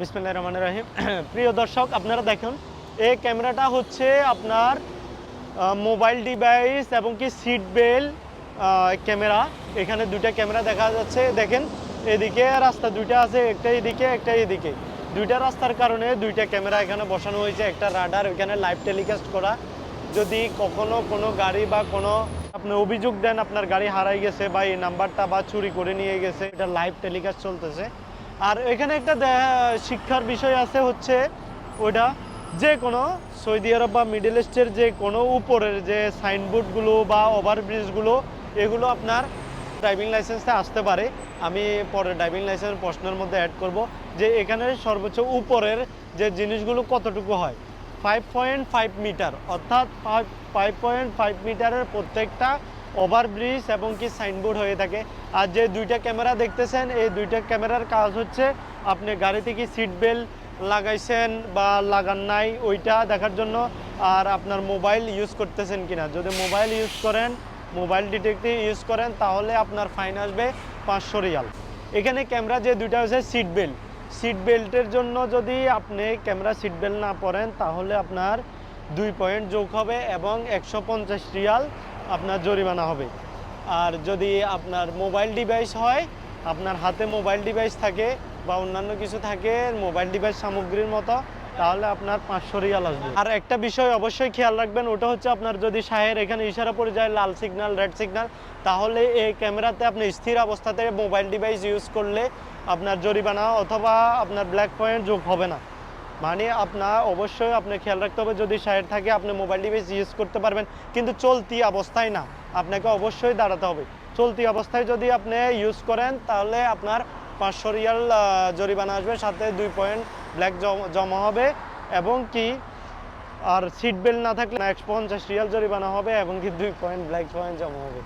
বিসমিল্লাহির রহমানির রহিম। প্রিয় দর্শক, আপনারা দেখুন, এই ক্যামেরাটা হচ্ছে আপনার মোবাইল ডিভাইস এবং কি সিট বেল্ট ক্যামেরা। এখানে দুইটা ক্যামেরা দেখা যাচ্ছে। দেখেন, এদিকে রাস্তা দুইটা আছে, একটা এদিকে একটা এদিকে। দুইটা রাস্তার কারণে দুইটা ক্যামেরা এখানে বসানো হয়েছে, একটা রাডার এখানে লাইভ টেলিকাস্ট করা। যদি কখনো কোনো গাড়ি বা কোনো আপনি অভিযোগ দেন আপনার গাড়ি হারাই গেছে বা এই নাম্বারটা বা চুরি করে নিয়ে গেছে, এটা লাইভ টেলিকাস্ট চলতেছে। আর এখানে একটা শিক্ষার বিষয় আছে হচ্ছে ওইটা যে কোনো সৌদি আরব বা মিডল ইস্টের যে কোনো উপরের যে সাইনবোর্ডগুলো বা ওভারব্রিজগুলো, এগুলো আপনার ড্রাইভিং লাইসেন্সে আসতে পারে। আমি পরে ড্রাইভিং লাইসেন্স প্রশ্নের মধ্যে অ্যাড করব যে এখানে সর্বোচ্চ উপরের যে জিনিসগুলো কতটুকু হয়? ফাইভ পয়েন্ট ফাইভ মিটার অর্থাৎ ফাইভ পয়েন্ট ফাইভ মিটারের প্রত্যেকটা ওভারব্রিজ এবং কি সাইনবোর্ড হয়ে থাকে। আর যে দুইটা ক্যামেরা দেখতেছেন, এই দুইটা ক্যামেরার কাজ হচ্ছে আপনি গাড়িতে কি সিট বেল্ট লাগাইছেন বা লাগান নাই, ওইটা দেখার জন্য আর আপনার মোবাইল ইউজ করতেছেন কিনা। যদি মোবাইল ইউজ করেন মোবাইল ডিটেক্টিভ ইউজ করেন, তাহলে আপনার ফাইন আসবে পাঁচশো রিয়াল। এখানে ক্যামেরা যে দুইটা হচ্ছে সিট বেল্ট সিট বেল্টের জন্য যদি আপনি ক্যামেরা সিট বেল্ট না পরেন, তাহলে আপনার দুই পয়েন্ট যোগ হবে এবং একশো পঞ্চাশ রিয়াল। আপনার জরিমানা হবে। আর যদি আপনার মোবাইল ডিভাইস হয়, আপনার হাতে মোবাইল ডিভাইস থাকে বা অন্যান্য কিছু থাকে, মোবাইল ডিভাইস সামগ্রীর মতো, তাহলে আপনার পাঁচশো রিয়াল আসবে। আর একটা বিষয় অবশ্যই খেয়াল রাখবেন, ওটা হচ্ছে আপনার যদি শাহের এখানে ইশারা পড়ে যায়, লাল সিগনাল রেড সিগনাল তাহলে এই ক্যামেরাতে আপনি স্থির অবস্থাতে মোবাইল ডিভাইস ইউজ করলে আপনার জরিমানা অথবা আপনার ব্ল্যাক পয়েন্ট যোগ হবে না। মানে আপনার অবশ্যই আপনার খেয়াল রাখতে হবে, যদি সাইড থাকে, আপনি মোবাইল ডিভাইস ইউজ করতে পারবেন, কিন্তু চলতি অবস্থায় না। আপনাকে অবশ্যই দাঁড়াতে হবে। চলতি অবস্থায় যদি আপনি ইউজ করেন, তাহলে আপনার পাঁচশো রিয়াল জরিমানা আসবে, সাথে দুই পয়েন্ট ব্ল্যাক জমা হবে, এবং কি, আর সিট বেল্ট না থাকলে একশো পঞ্চাশ রিয়াল জরিমানা হবে, এবং কি দুই পয়েন্ট ব্ল্যাক পয়েন্ট জমা হবে।